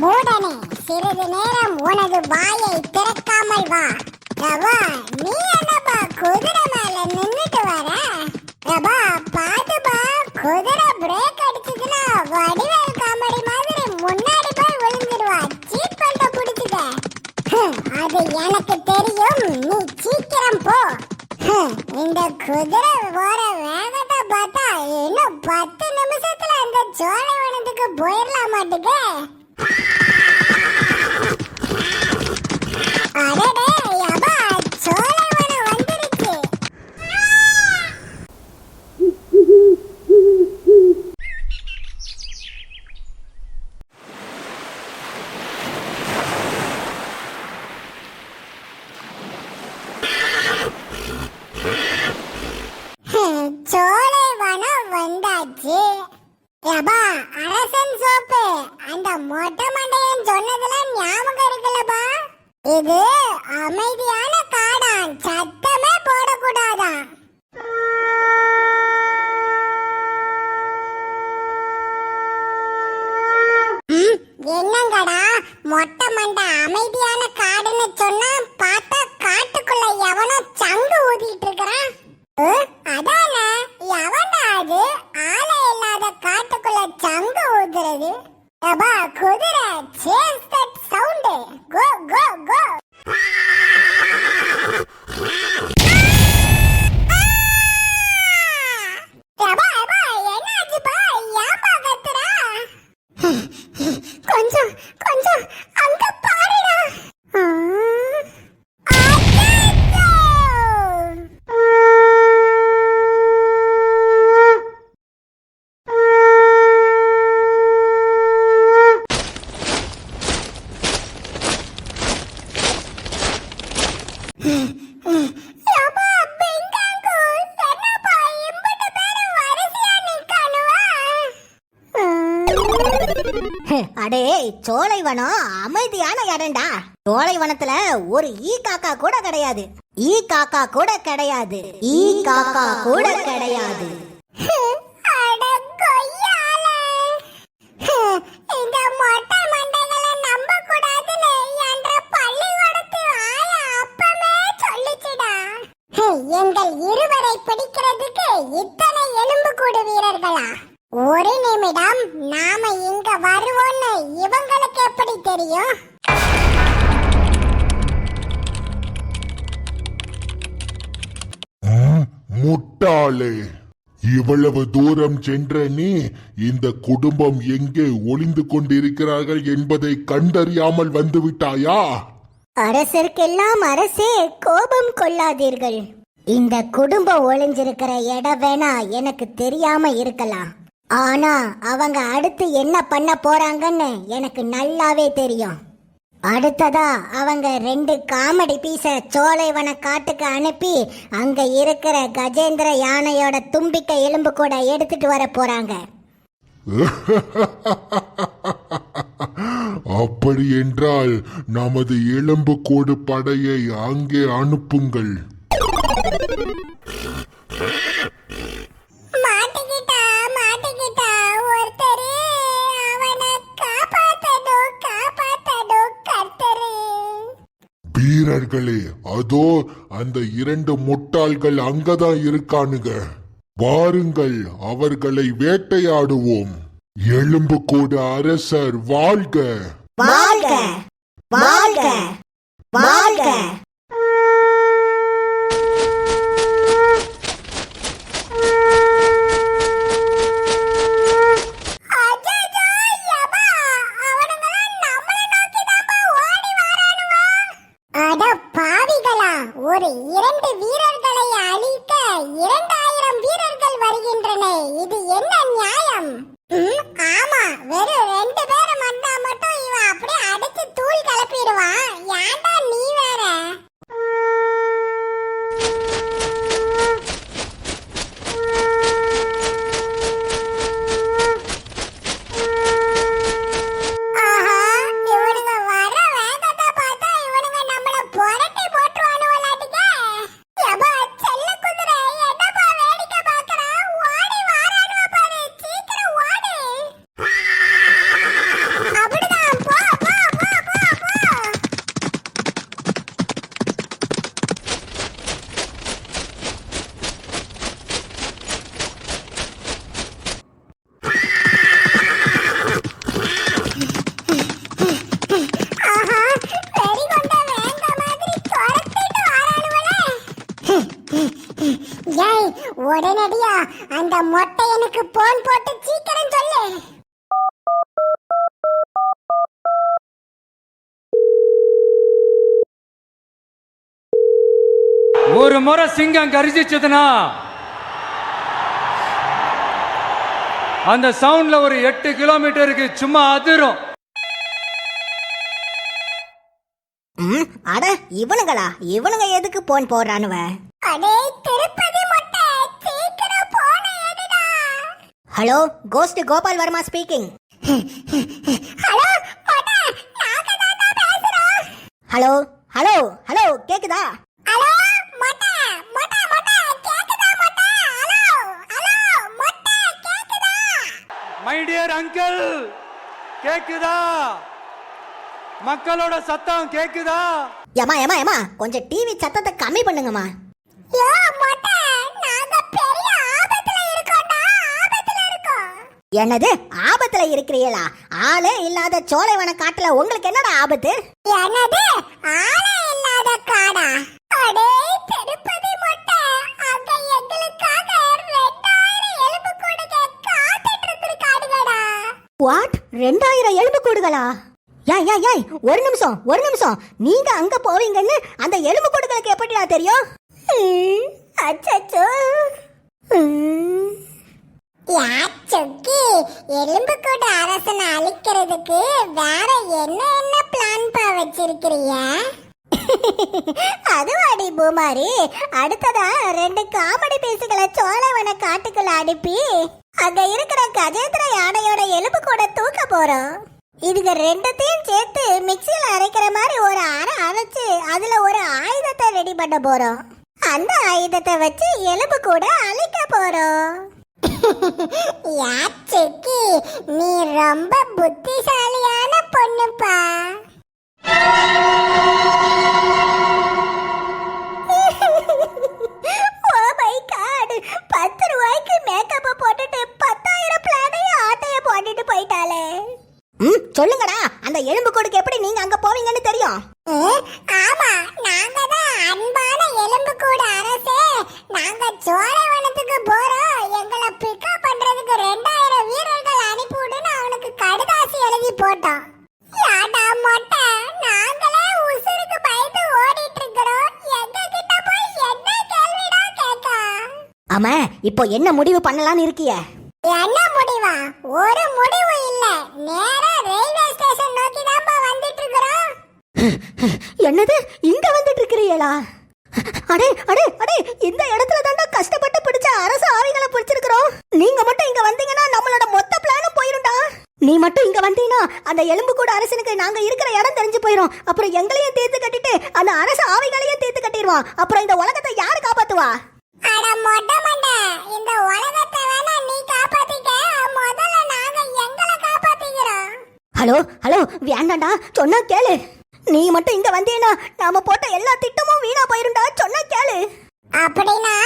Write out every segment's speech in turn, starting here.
மூடனே சிறிது நேரம் உனது வாயை திறக்காமல் வா. ரவா நீ என்னப்பா குதிரை மேல நின்னுட்டு வர? ரபா பாத்துப்பா குதிரை பிரேக் அடிச்சதுன்னா வடிவேல் காமெடி மாதிரி முன்னாடி போய் விழுந்துடுவா. சீட் பண்ண பிடிச்சிட அது எனக்கு தெரியும். நீ சீக்கிரம் போ. இந்த குதிரை போற வேகத்தை பார்த்தா இன்னும் பத்து நிமிஷத்துல இந்த சோழவனத்துக்கு போயிடலாம் மாட்டுக்கு you மொட்டை மண்டை அமைதியான காடுன்னு சொன்னா பார்த்தா காட்டுக்குள்ள எவனோ சங்கு ஊதி இருக்கிறான் ஏ, அதானே எவன்டா அது ஆளே இல்லாத காட்டுக்குள்ள சங்கு ஊதுறது அப்பா குதிரை change that sound go go go கொஞ்சம் கொஞ்சம் அங்க பாருடா ஆ. அச்சச்சோ! யப்பா, பிங்காங்கு, என்னப்பா இம்புட்டு பேரும் வரிசையா நிக்கானுவா? அடே சோலைவனம் அமைதியான இடம்டா. சோலைவனத்துல ஒரு ஈ காக்கா கூட கிடையாது. ஈ காக்கா கூட கிடையாது. ஈ காக்கா கூட கிடையாது. நம்பக்கூடாதுன்னு எங்கள் இருவரை பிடிக்கிறதுக்கு இத்தனை எலும்புக்கூடு வீரர்களா? ஒரு நிமிடம் நாம இவங்களுக்கு எப்படி தெரியும்? முட்டாளே. இவ்வளவு தூரம் சென்ற நீ இந்த குடும்பம் எங்கே ஒளிந்து கொண்டிருக்கிறார்கள் என்பதை கண்டறியாமல் வந்து விட்டாயா அரசருக்கெல்லாம் அரசே கோபம் கொள்ளாதீர்கள். இந்த குடும்பம் ஒளிஞ்சிருக்கிற இடம் வேணா எனக்கு தெரியாம இருக்கலாம். ஆனா அவங்க அடுத்து என்ன பண்ண போறாங்கன்னு எனக்கு நல்லாவே தெரியும். அடுத்ததா அவங்க ரெண்டு காமெடி பீஸ சோலைவன காட்டுக்கு அனுப்பி அங்க இருக்கிற கஜேந்திர யானையோட தும்பிக்கை எலும்பு கூட எடுத்துட்டு வர போறாங்க. அப்படி என்றால் நமது எலும்புக்கூடு படையை அங்கே அனுப்புங்கள். வீரர்களே அதோ அந்த இரண்டு முட்டாள்கள் அங்கதான் இருக்கானுங்க. வாருங்கள் அவர்களை வேட்டையாடுவோம். எலும்புக்கூடு அரசர் வாழ்க. வாழ்க வாழ்க வாழ்க. அட பாவிகளா ஒரு இரண்டு வீரர்களை அழிக்க இரண்டாயிரம் வீரர்கள் வருகின்றன. இது என்ன நியாயம்? ஆமா வெறும் சீக்கிரம் சொல்லு. ஒரு முறை சிங்கம் கரிசிச்சதுன்னா அந்த சவுண்ட்ல ஒரு எட்டு கிலோமீட்டருக்கு சும்மா அதிரும். அட இவனுங்களா? இவனுங்க எதுக்கு போன் போடுறானுவ? அடே hello ghost Gopal Varma speaking hello hello hello hello கேக்குதா? ஹலோ மொட்டை மொட்டை மொட்டை கேக்குதா மொட்டை? ஹலோ ஹலோ மொட்டை கேக்குதா? மை டியர் அங்கிள் கேக்குதா? மக்களோட சத்தம் கேக்குதா? ஏமா ஏமா ஏமா கொஞ்சம் டிவி சத்தத்தை கம்மி பண்ணுங்கம்மா. யோ மொட்டை. என்னது ஆபத்துல இருக்கிறீங்களா ஆளே இல்லாத சோலைவன காட்டுல உங்களுக்கு என்னடா ஆபத்து? என்னது? ஆளே இல்லாத காடா? அடே திருப்பதி மொட்டை. அங்க எங்களுக்காக ரெண்டாயிரம் எலும்பு கொடுக்க காத்துட்டு இருந்திருக்காடுங்கடா வாட் ரெண்டாயிரம் எலும்பு கூடுகளா? ஏய் ஏய் ஒரு நிமிஷம் ஒரு நிமிஷம். நீங்க அங்க போவீங்கன்னு அந்த எலும்பு கூடுகளுக்கு எப்படிடா தெரியும்? அச்சச்சோ. யாச்சுக்கி எலும்பு கூட அரசனை அழிக்கிறதுக்கு வேற என்ன என்ன பிளான் பா வச்சிருக்கிறீங்க? அதுவாடி பூமாரி அடுத்ததா ரெண்டு காமெடி பீஸுகளை சோழவன காட்டுக்குள்ள அனுப்பி அங்க இருக்கிற கஜேந்திர யானையோட எலும்பு கூட தூக்க போறோம். இதுக்கு ரெண்டத்தையும் சேர்த்து மிக்சியில அரைக்கிற மாதிரி ஒரு அரை அரைச்சு அதுல ஒரு ஆயுதத்தை ரெடி பண்ண போறோம். அந்த ஆயுதத்தை வச்சு எலும்பு கூட அழிக்க போறோம். யாச்சுக்கி நீ ரொம்ப புத்திசாலியான பொண்ணுப்பா. ஓ மை காட் பத்து ரூபாய்க்கு மேக்கப் போட்டுட்டு பத்தாயிரம் பிளானையும் ஆட்டைய போட்டுட்டு போயிட்டாளே. ம் சொல்லுங்கடா அந்த எலும்பு கொடுக்கு எப்படி நீங்க அங்க போவீங்கன்னு தெரியும். ஆமா நாங்க தான் அன்பான எலும்பு கூட அரசே. நாங்க சோழவனத்துக்கு போறோம். ஆமா இப்போ என்ன முடிவு பண்ணலாம்னு இருக்கிய? என்ன முடிவா? ஒரு முடிவு இல்ல. நேரா ரயில்வே ஸ்டேஷன் நோக்கி தான் வந்துட்டு இருக்கிறோம் என்னது? இங்க வந்துட்டு இருக்கிறீங்களா அடே அடே அடே இந்த இடத்துல தாண்டா கஷ்டப்பட்டு பிடிச்ச அரசு ஆவிகளை பிடிச்சிருக்கிறோம். நீங்க மட்டும் இங்க வந்தீங்கன்னா நம்மளோட மொத்த பிளானும் போயிரும்டா. நீ மட்டும் இங்க வந்தீங்கன்னா அந்த எலும்பு கூட அரசனுக்கு நாங்க இருக்கிற இடம் தெரிஞ்சு போயிரும். அப்புறம் எங்களையும் தீர்த்து கட்டிட்டு அந்த அரசு ஆவிகளையும் தீர்த்து கட்டிடுவான் அப்புறம் இந்த உலகத்தை யாரு காப்பாத்துவா? அட மொட்டை மண்டை இந்த உலகத்தை வேணா நீ காப்பாத்திக்க. முதல்ல நாங்க எங்களை காப்பாத்திக்கிறோம். ஹலோ ஹலோ வேண்டாண்டா சொன்னா கேளு. நீ மட்டும் இங்க வந்தீன்னா நாம போட்ட எல்லா திட்டமும் வீணா போயிரும்டா சொன்னா கேளு. அப்படின்னா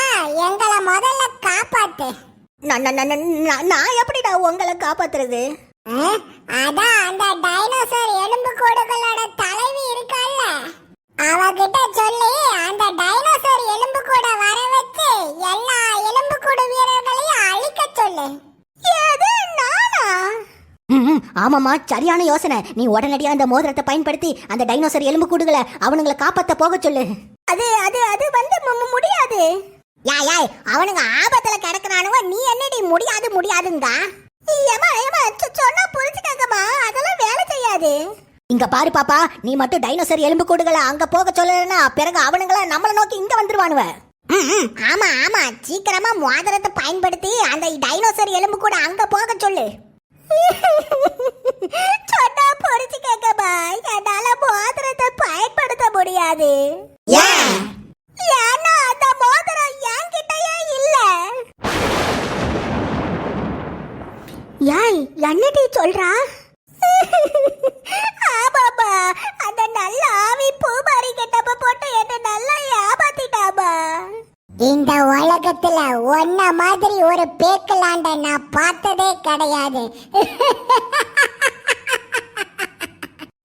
எங்களை முதல்ல காப்பாத்து. நான் நான்- எப்படிடா உங்களை காப்பாத்துறது? அதான் அந்த டைனோசர் எலும்பு கூடுகளோட தலைவி இருக்கால்ல. அவகிட்ட சொல்லி அந்த டைனோசர் எலும்பு கூட வர வச்சு எல்லா எலும்பு கூடு வீரர்களையும் அழிக்க சொல்லு. ஏது நானா? ம், ஆமாம்மா சரியான யோசனை. நீ உடனடியா அந்த மோதிரத்தை பயன்படுத்தி அந்த டைனோசர் எலும்பு கூடுகளை அவனுங்களை காப்பாத்த போக சொல்லு. அது அது அது வந்து முடியாது. யாய் யாய் அவனுங்க ஆபத்துல கிடக்குறானுங்க. நீ என்னடி முடியாது முடியாதுங்க? இங்க பாரு பாப்பா நீ மட்டும் டைனோசர் எலும்பு கூடுகளை அங்க போக சொல்லலன்னா பிறகு அவனுங்கள நம்மள நோக்கி இங்க வந்துருவானுவ. ஆமா ஆமா. சீக்கிரமா மோதிரத்தை பயன்படுத்தி அந்த டைனோசர் எலும்பு கூட அங்க போக சொல்லு. சொன்னா புரிச்சு கேட்கமா என்னால மோதிரத்தை பயன்படுத்த முடியாது. ஏன்னா அந்த மோதிரம் என்கிட்டயே இல்ல. யாய் என்னடி சொல்றா? ஆமாப்பா அந்த நல்ல ஆவி பூமாரி கிட்டப்ப போட்டு என்ன நல்லா ஏமாத்திட்டாமா இந்த உலகத்துல ஒன்ன மாதிரி ஒரு பேக்கலாண்ட நான் பார்த்ததே கிடையாது.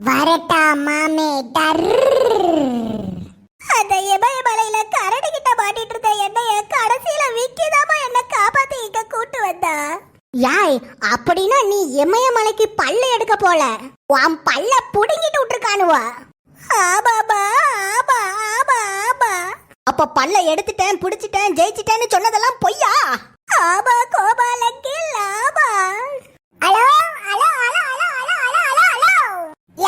வரட்டா மாமே டர். அந்த இமயமலையில கரடு கிட்ட மாட்டிட்டு இருந்த என்னைய கடைசியில விக்கிதாமா என்ன காப்பாத்தி இங்க கூட்டு வந்தா. யாய் அப்படின்னா நீ இமயமலைக்கு பல்ல எடுக்க போல. உன் பல்ல புடுங்கிட்டு விட்டுருக்கானுவா. ஆபாபா ஆபா ஆபா ஆபா அப்ப பல்ல எடுத்துட்டேன் புடிச்சிட்டேன் ஜெயிச்சிட்டேன்னு சொன்னதெல்லாம் பொய்யா? ஆபா கோபாலக்கு lava hello hello hello hello hello hello hello hello.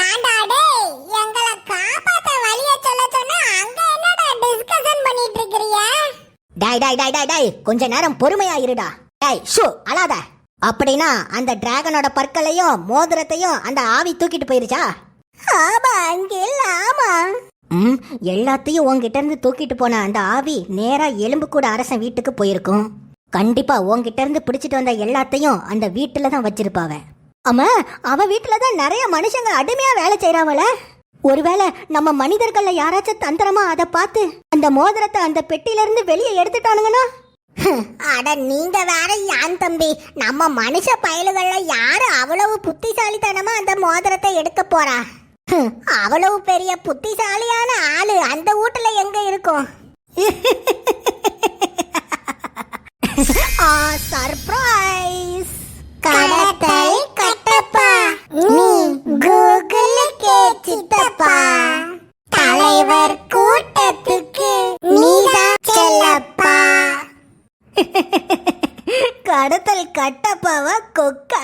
ஏன்டா டேய் எங்களை காப்பாத்த வழிய சொல்ல சொன்னா அங்க என்னடா டிஸ்கஷன் பண்ணிட்டு இருக்கீங்க டாய் டாய் டாய் டாய் டாய் கொஞ்ச நேரம் பொறுமையா இருடா. டாய் ஷூ அழாத. அப்படின்னா அந்த டிராகனோட பற்களையும் மோதிரத்தையும் அந்த ஆவி தூக்கிட்டு போயிருச்சா? ஆமா அங்கில் ஆமா. ம் எல்லாத்தையும் உன்கிட்ட இருந்து தூக்கிட்டு போன அந்த ஆவி நேரா எலும்பு கூட அரசன் வீட்டுக்கு போயிருக்கும். கண்டிப்பா உன்கிட்ட இருந்து பிடிச்சிட்டு வந்த எல்லாத்தையும் அந்த வீட்டுல தான் வச்சிருப்பாவ. ஆமா அவ வீட்டுல தான் நிறைய மனுஷங்க அடிமையா வேலை செய்யறாவல ஒருவேளை நம்ம மனிதர்கள்ல யாராச்சும் தந்திரமா அதை பார்த்து அந்த மோதிரத்தை அந்த பெட்டியில இருந்து வெளியே எடுத்துட்டானுங்கன்னா? அட நீங்க வேற யான் தம்பி? நம்ம மனுஷ பயலுகள்ல யாரு அவ்வளவு புத்திசாலித்தனமா அந்த மோதிரத்தை எடுக்க போறா? அவ்வளவு பெரிய புத்திசாலியான ஆளு அந்த வீட்டுல எங்க இருக்கும்? சர்ப்ரைஸ் கடை கடத்தல் கட்டப்பாவா கொக்கா?